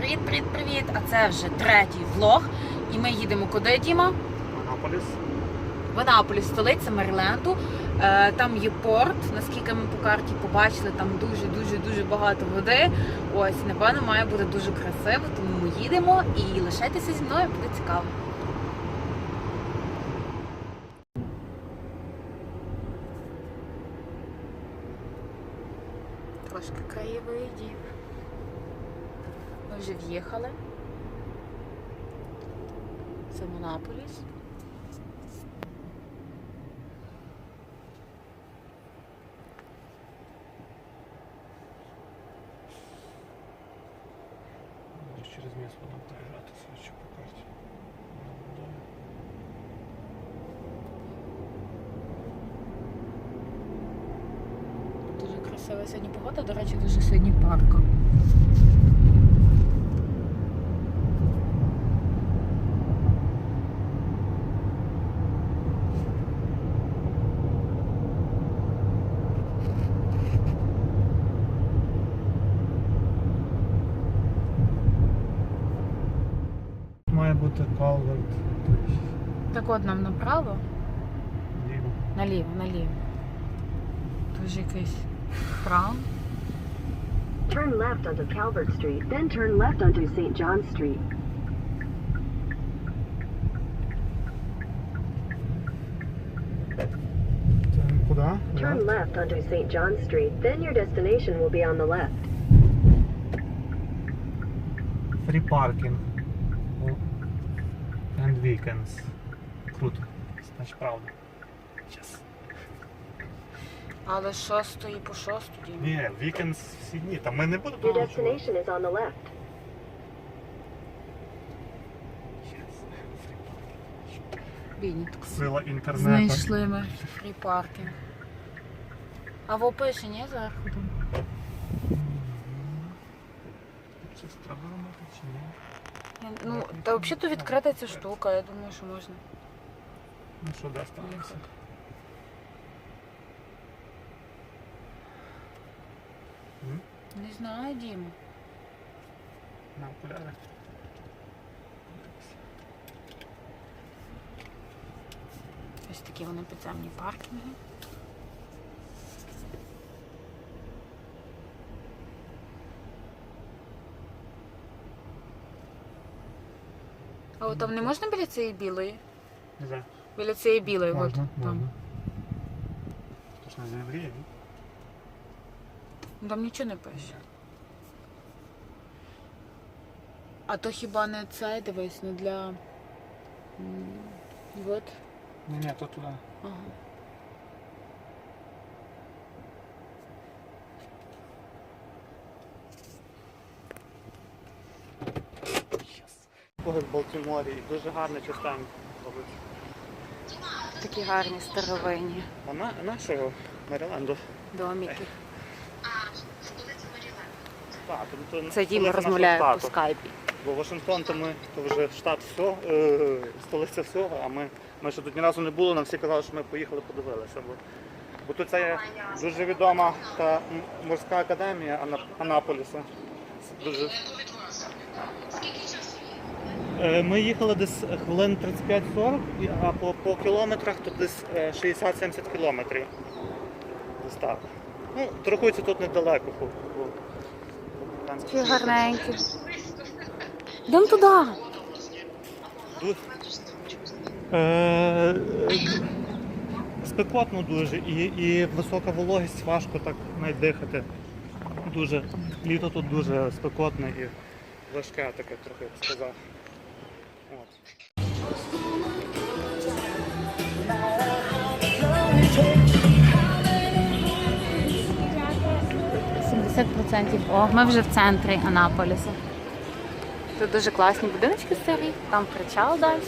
Привіт, привіт, привіт! А це вже третій влог. І ми їдемо куди, Діма? Анаполіс. В Анаполі, столиця Мерленду. Е, Там є порт. Наскільки ми по карті побачили, там дуже дуже дуже багато води. Ось, напевно, має бути дуже красиво, тому ми їдемо і лишайтеся зі мною, буде цікаво. Трошки краєвидів. Вже в'їхали. Це Монополіс. Десь через місто нам проїжджати, свідчу по карті. Дуже красива сьогодні погода, до речі, дуже сьогодні парко. направо, Ліво. наліво, наліво. Тут же якийсь храм. Turn left onto Calvert Street, then turn left onto St. John Street. Це куди? Turn left onto St. John Street, then your destination will be on the left. Free parking. And weekends. Круто. Значить правда. Yes. Але шостої по шосту дім. Ні, weekends всі дні. Там ми не будемо Your destination is on the left. Бідні Сила інтернету. Знайшли ми фрі паркінг. А в опиші, ні, зверху там? Треба робити чи ні? Я- Ну, та взагалі то відкрита ця штука, я думаю, що можна. Ну що, де ставимося? Не знаю, Діма. На окуляри. Ось такі вони підземні паркінги. А от там не можна біля цієї білої? Не знаю. Біля цієї білої, от Можна, там. можна. Тож на землі, ні? Ну, Там нічого не пише. А то хіба не це, дивись, не для. м, От. Ні, ні, то туди. Ага. Погляд в Балтіморі і дуже гарне чистенько робиться. Такі гарні старовинні А на, нашого Мериленду. домики. Так, то, то Це Діма столиця розмовляє нашого по штату. скайпі. Бо Вашингтон то ми то вже штат всього, е, столиця всього, а ми, ми ще тут ні разу не були, нам всі казали, що ми поїхали, подивилися. Бо, бо тут це є дуже відома та м- морська академія Ана- Анаполіса. Це Дуже... Е, Ми їхали десь хвилин 35-40, а по, по кілометрах то десь е, 60-70 кілометрів. Десь так. Ну, рахується тут недалеко. По, по, гарненькі. Йдемо туди. Ду- Е, Спекотно дуже і, і висока вологість, важко так навіть дихати. Дуже. Літо тут дуже спекотне і важке таке трохи б сказав. О, ми вже в центрі Анаполіса. Тут дуже класні будиночки старі, там причал далі.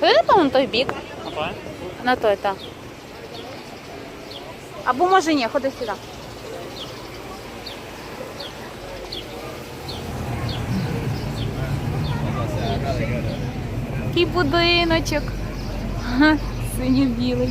Ходи там на той бік. На той, так. Або може ні, ходи сюди. який будиночок. Синьо-білий.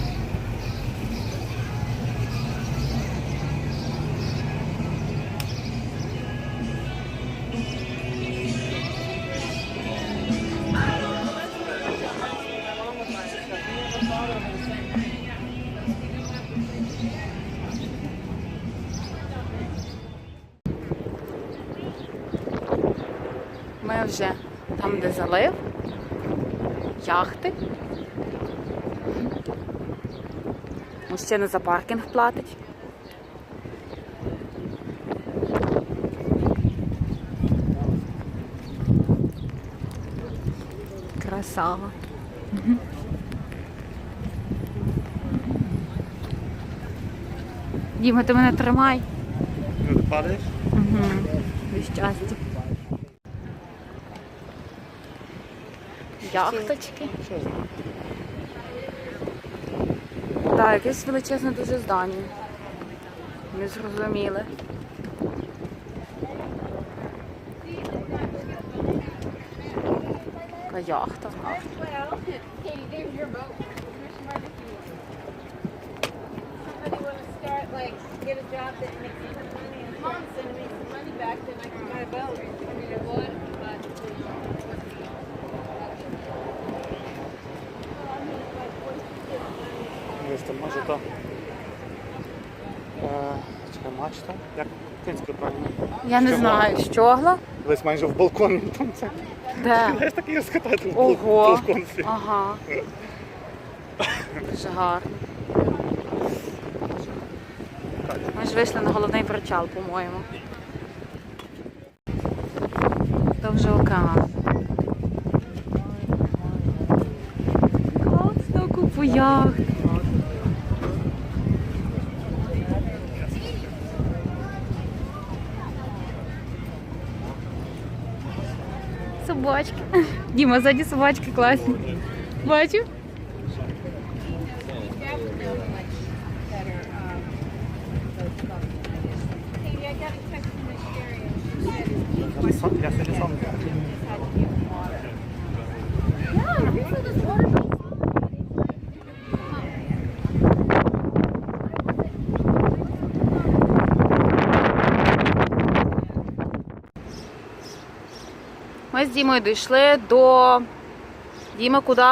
Ми вже там, де залив яхти. Мужчина за паркінг платить. Красава. Діма, ти мене тримай. Ну, ти падаєш? Угу. Щастя. Яхточки. Так, якесь величезне дуже здання. Не зрозуміли. Яка яхта. Get a job that makes some money and sending me some money back, then I can buy a boat. I mean, a what? But, Десь там може то. Е, чекай, мачта. Як українською правильно? Я не знаю, щогла? Десь майже в балкон там це. Де? Знаєш, такий розкатати в Ого. балкон. свій. Ага. Дуже гарно. Ми ж вийшли на головний причал, по-моєму. То вже океан. Класно, купу яхт. Собачки. Діма, ззаді собачки класні. Бачив? Ми з Дімою дійшли до Діма куди?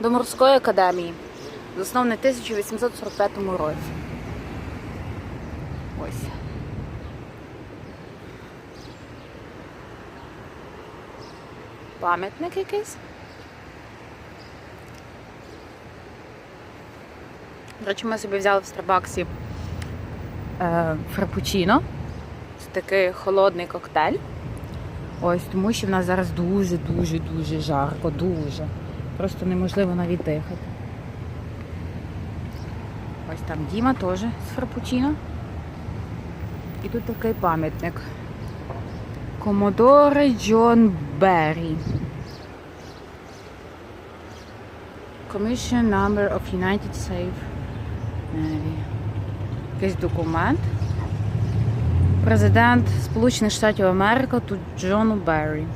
До морської академії. Заснований в 1845 році. Ось. Пам'ятник якийсь. До речі, ми собі взяли в Старбаксі е, фрапучино. Це такий холодний коктейль. Ось, тому що в нас зараз дуже-дуже дуже жарко, дуже. Просто неможливо навіть дихати. Ось там Діма теж з фрапучино. І тут такий пам'ятник. Комодоре Джон Беррі. Commission Number of United States Navy. Якийсь документ. Президент Сполучених Штатів Америки тут Джон Беррі.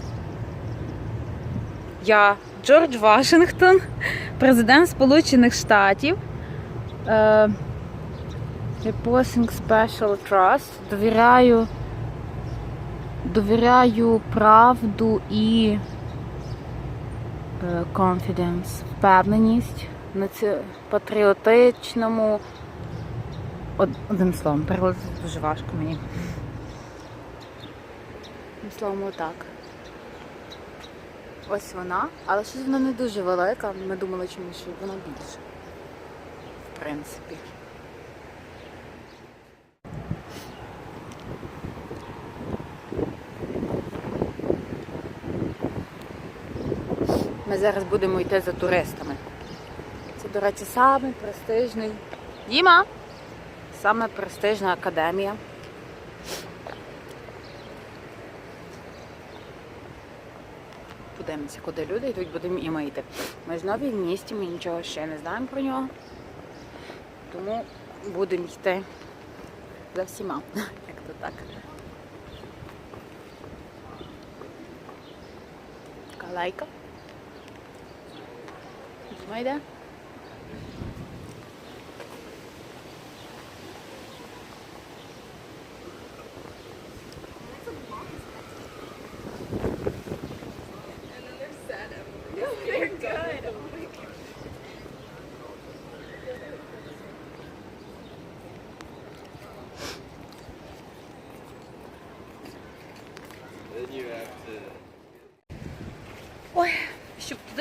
Я Джордж Вашингтон, президент Сполучених Штатів. Е, Reposing Special Trust. Довіряю. Довіряю правду і е, confidence, впевненість, наці- патріотичному. Од- Одним словом, переводити дуже важко мені. Словом, отак. Ось вона, але щось вона не дуже велика. Ми думали чомусь, що вона більша. В принципі. Ми зараз будемо йти за туристами. Це, до речі, самий престижний. Діма! Саме престижна академія. Подивимося, куди люди йдуть, будемо і ми йти. Ми ж нові в місті, ми нічого ще не знаємо про нього. Тому будемо йти за всіма. Як то так. Така лайка. Ми йде.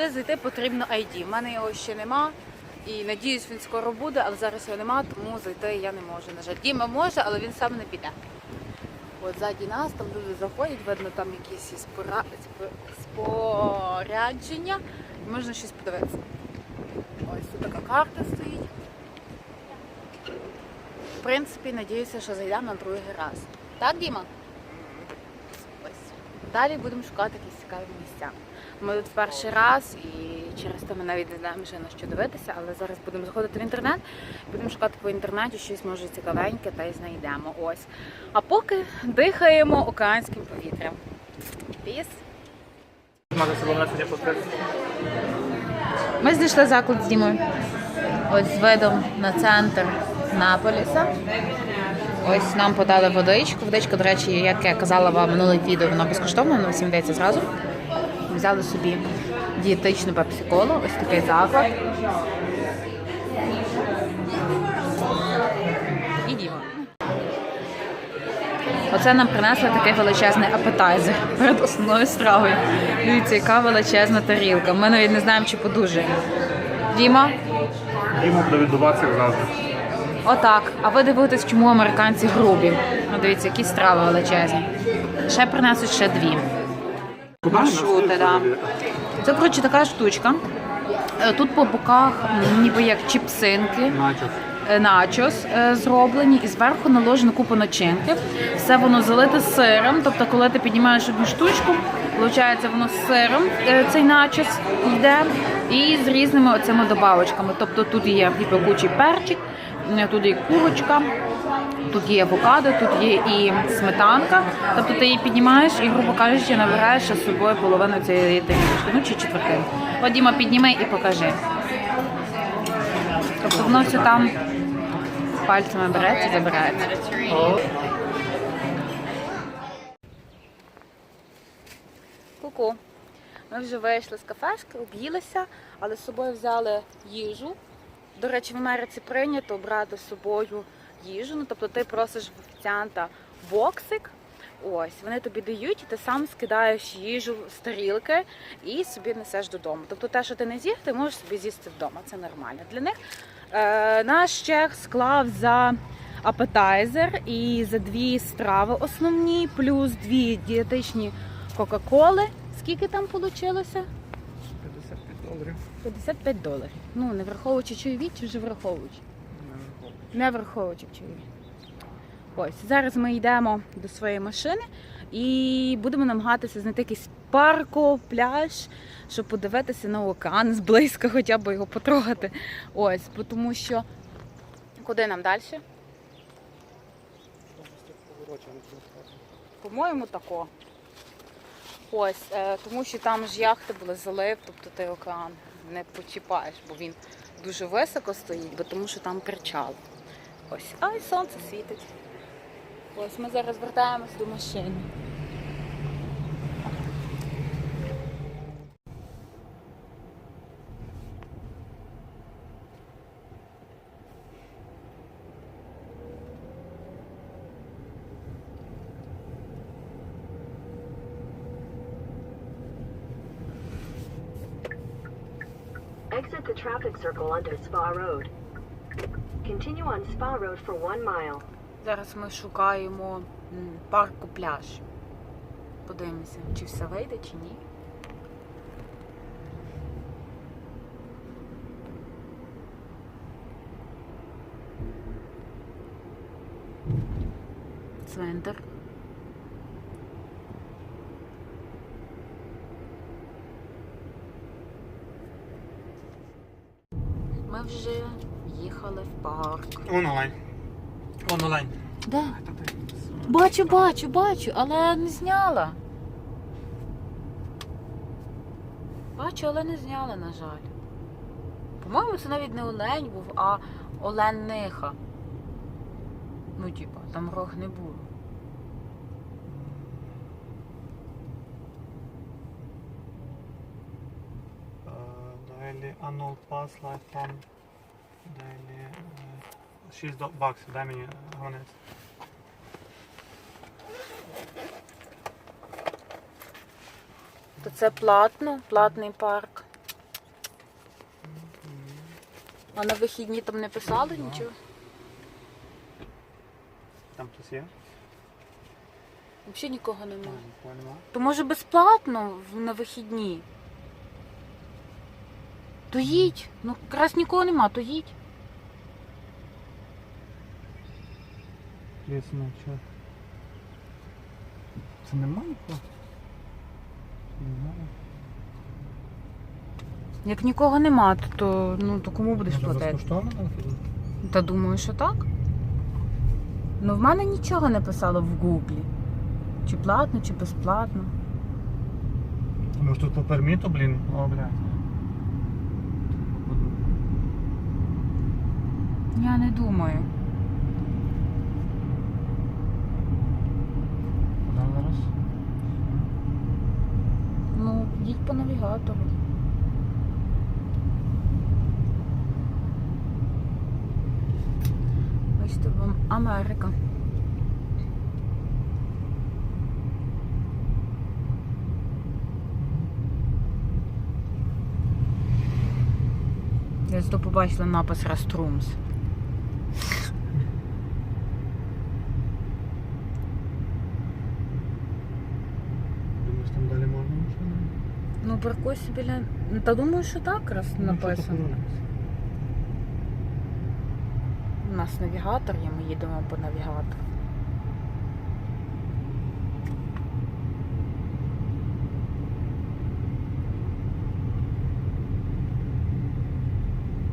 Туди зайти потрібно ID. У мене його ще нема. І надіюсь, він скоро буде, але зараз його нема, тому зайти я не можу. На жаль, Діма може, але він сам не піде. От ззаді нас там люди заходять, видно там якісь спора... спорядження. Можна щось подивитися. Ось тут така карта стоїть. В принципі, надіюся, що зайдемо на другий раз. Так, Діма? Далі будемо шукати якісь цікаві місця. Ми тут перший раз і через те ми навіть не знаємо вже на що дивитися, але зараз будемо заходити в інтернет, будемо шукати по інтернеті щось може цікавеньке та й знайдемо. Ось. А поки дихаємо океанським повітрям. Піс. Ми знайшли заклад з Дімою. Ось з видом на центр Наполіса. Ось нам подали водичку. Водичка, до речі, як я казала вам минуле відео, вона безкоштовна, вона всім дається зразу. Взяли собі дієтичну пепсиколу, ось такий заклад. І Діма. Оце нам принесли такий величезний апетайзер перед основною стравою. Дивіться, яка величезна тарілка. Ми навіть не знаємо, чи подужаємо. Діма, Йому буде відбуватися як завжди. Отак. А ви дивитесь, чому американці грубі? Ну, дивіться, які страви величезні. Ще принесуть ще дві. Маршрути, да. Це, коротше, така штучка. Е, Тут по боках ніби як чіпсинки. Начос. е, е, зроблені, і зверху наложено купу начинки. Все воно залите сиром. Тобто, коли ти піднімаєш одну штучку, виходить воно з сиром, цей начос йде, і з різними оцими добавочками. Тобто тут є і пекучий перчик, тут є курочка. Тут є авокадо, тут є і сметанка. Тобто ти її піднімаєш і, грубо кажучи, набираєш з собою половину цієї тарілочки, ну чи четвертину. От, підніми і покажи. Тобто воно все там пальцями береться і забирається. Ку-ку. Ми вже вийшли з кафешки, об'їлися, але з собою взяли їжу. До речі, в Америці прийнято брати з собою їжу. Ну, тобто ти просиш в офіціанта боксик. Ось, вони тобі дають, і ти сам скидаєш їжу з тарілки і собі несеш додому. Тобто те, що ти не з'їв, ти можеш собі з'їсти вдома. Це нормально для них. Е, наш чех склав за апетайзер і за дві страви основні, плюс дві дієтичні Кока-Коли. Скільки там вийшло? 55 доларів. 55 доларів. Ну, не враховуючи чайові, чи вже враховуючи? Не враховуючи чайові. Ось, зараз ми йдемо до своєї машини і будемо намагатися знайти якийсь парку, пляж, щоб подивитися на океан зблизька, хоча б його потрогати. Ось, тому що куди нам далі? По-моєму, тако. Ось, е, тому що там ж яхти були залив, тобто ти океан не почіпаєш, бо він дуже високо стоїть, бо тому що там причал. Ось, а й сонце світить. Ось ми зараз вертаємось до машини. Exit the traffic circle onto Spa Road. Continue on Spa Road for one mile. Зараз ми шукаємо парку пляж. Подивимося, чи все вийде, чи ні. Цвинтар. Ми вже їхали в парк. Онлайн. Онлайн. Де? Бачу, бачу, бачу, але не зняла. Бачу, але не зняла, на жаль. По-моєму, це навіть не олень був, а олениха. Ну, типа, там рог не було. Далі Annual Pass Lifetime. Далі 6 е, баксів, дай мені гонець. То це платно, платний парк. А на вихідні там не писали нічого? Там хтось є? Взагалі нікого немає. То може безплатно на вихідні? То їдь. Ну, якраз нікого нема, то їдь. Ясно, що. Це немає нікого? Немає. Як нікого нема, то, то, ну, то кому будеш Може, платити? безкоштовно там ходити? Та думаю, що так. Ну, в мене нічого не писало в гуглі. Чи платно, чи безплатно. Може тут по перміту, блін? О, блядь. Я не думаю. Куди зараз? Ну, їдь по навігатору. Ось то вам Америка. Я зато побачила напис Раструмс. Думаєш, там далі можна машину? Ну, паркуйся біля. Та думаю, що так раз Ну, написано. У нас навігатор і ми їдемо по навігатору.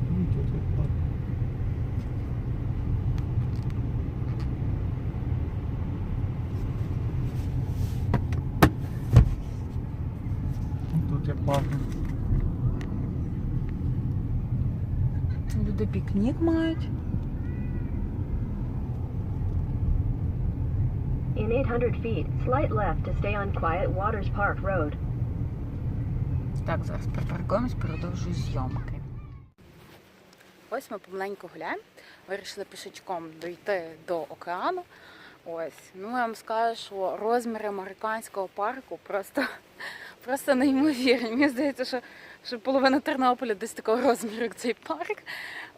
Ну, тут як так. Ну, Тут. Люди пікнік мають. In 800 feet, slight left to stay on Quiet Waters Park Road. Так, зараз припаркуємось, продовжую зйомки. Ось ми помаленьку гуляємо. Вирішили пішечком дійти до океану. Ось, ну я вам скажу, що розміри американського парку просто, просто неймовірні. Мені здається, що, що половина Тернополя десь такого розміру, як цей парк.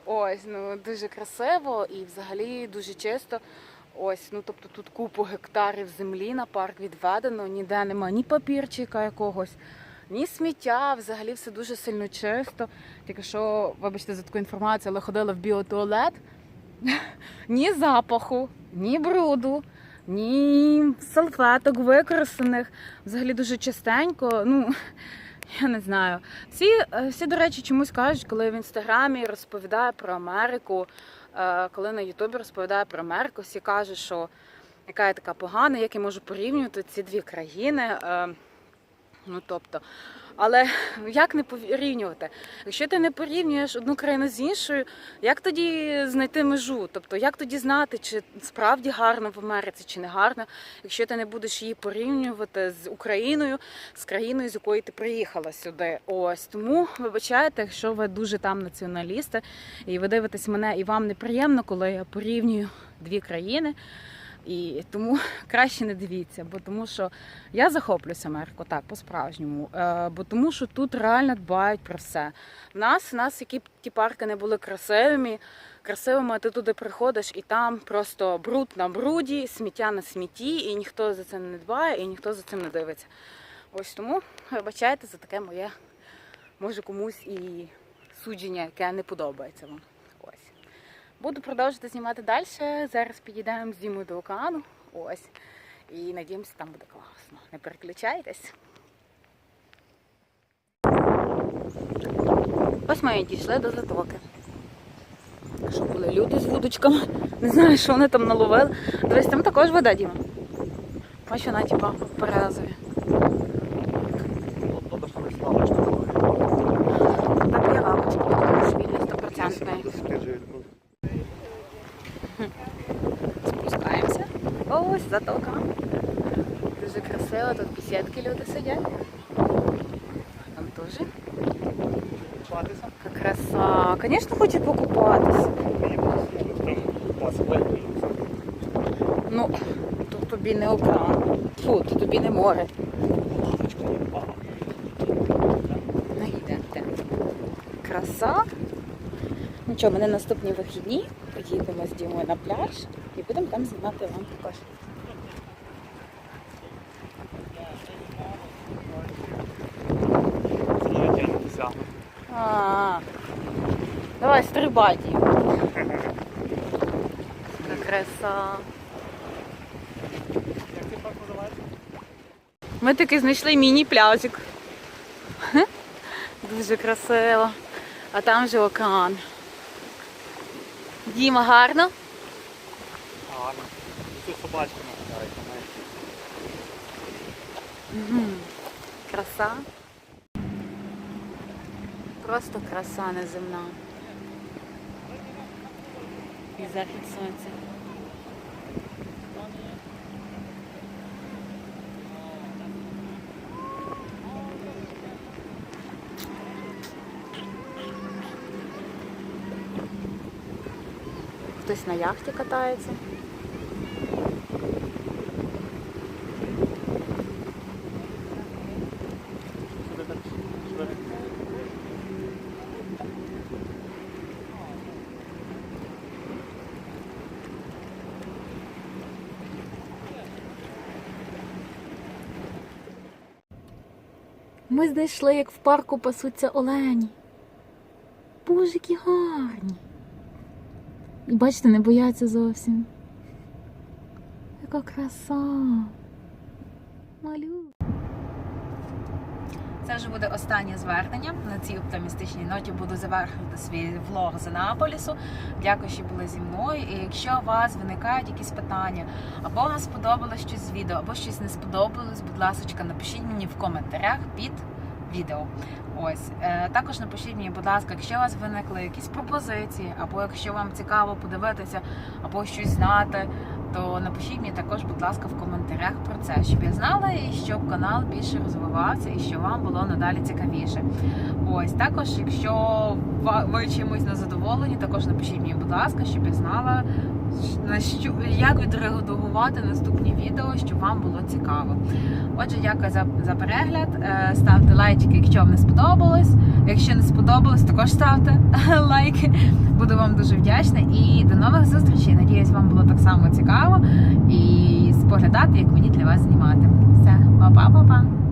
Ось, ну дуже красиво і взагалі дуже чисто. Ось, ну тобто тут купу гектарів землі на парк відведено, ніде нема ні папірчика якогось, ні сміття, взагалі все дуже сильно чисто. Тільки що, вибачте за таку інформацію, але ходила в біотуалет. Ні запаху, ні бруду, ні салфеток використаних. Взагалі дуже частенько. Ну, я не знаю. Всі, е, всі, до речі, чомусь кажуть, коли в інстаграмі розповідає про Америку, е, коли на Ютубі розповідає про Америку, всі кажуть, що яка я така погана, як я можу порівнювати ці дві країни. Ну тобто, але як не порівнювати? Якщо ти не порівнюєш одну країну з іншою, як тоді знайти межу? Тобто, як тоді знати, чи справді гарно в Америці, чи не гарно, якщо ти не будеш її порівнювати з Україною, з країною, з якої ти приїхала сюди? Ось тому вибачайте, якщо ви дуже там націоналісти, і ви дивитесь мене, і вам неприємно, коли я порівнюю дві країни. І тому краще не дивіться, бо тому що я захоплююся Америку, так, по-справжньому. Е, бо тому що тут реально дбають про все. В нас, в нас які ті парки не були красивими, красивими, ти туди приходиш і там просто бруд на бруді, сміття на смітті, і ніхто за це не дбає, і ніхто за цим не дивиться. Ось тому вибачайте за таке моє, може комусь і судження, яке не подобається вам. Буду продовжувати знімати далі. Зараз підійдемо з Дімою до океану. Ось. І надіємося, там буде класно. Не переключайтесь. Ось ми дійшли до затоки. Що були люди з вудочками. Не знаю, що вони там наловили. Дивись, там також вода, Діма. Ось вона, типа, березові. Тобто, що не слабочка була. Так є лавочки, вільні 100%. Спускаємося. Ось затока. Дуже красиво, тут бесідки люди сидять. Там теж. Купатися? Краса. Звісно, хочуть покупатися. Ну, тут тобі не океан. Фу, тут тобі не море. Ну, йдемте. Краса. Нічого, ми на наступні вихідні поїдемо з Дімою на пляж і будемо там знімати вам також. Це навіть я не досягну. А, Дім. Яка краса. Як цей парк називається? Ми таки знайшли міні-пляжик. Дуже красиво. А там же океан. Діма, гарно? Гарно. Тут собачка нагадається. Мгм. Краса. Просто краса неземна. І захід сонця. Хтось на яхті катається. Ми знайшли, як в парку пасуться олені. Боже, які гарні. І бачите, не бояться зовсім. Яка краса. Малю. Це вже буде останнє звернення. На цій оптимістичній ноті буду завершувати свій влог з Анаполісу. Дякую, що були зі мною. І якщо у вас виникають якісь питання, або вам сподобалось щось з відео, або щось не сподобалось, будь ласка, напишіть мені в коментарях під відео. Ось Е, також напишіть мені, будь ласка, якщо у вас виникли якісь пропозиції, або якщо вам цікаво подивитися, або щось знати, то напишіть мені також, будь ласка, в коментарях про це, щоб я знала і щоб канал більше розвивався і щоб вам було надалі цікавіше. Ось також, якщо ви чимось не задоволені, також напишіть мені, будь ласка, щоб я знала на що як відреагувати наступні відео, щоб вам було цікаво. Отже, дякую за, за перегляд. Е, Ставте лайки, якщо вам не сподобалось. Якщо не сподобалось, також ставте лайки. Буду вам дуже вдячна. І до нових зустрічей. Надіюсь, вам було так само цікаво і споглядати, як мені для вас знімати. Все, па-па-па-па.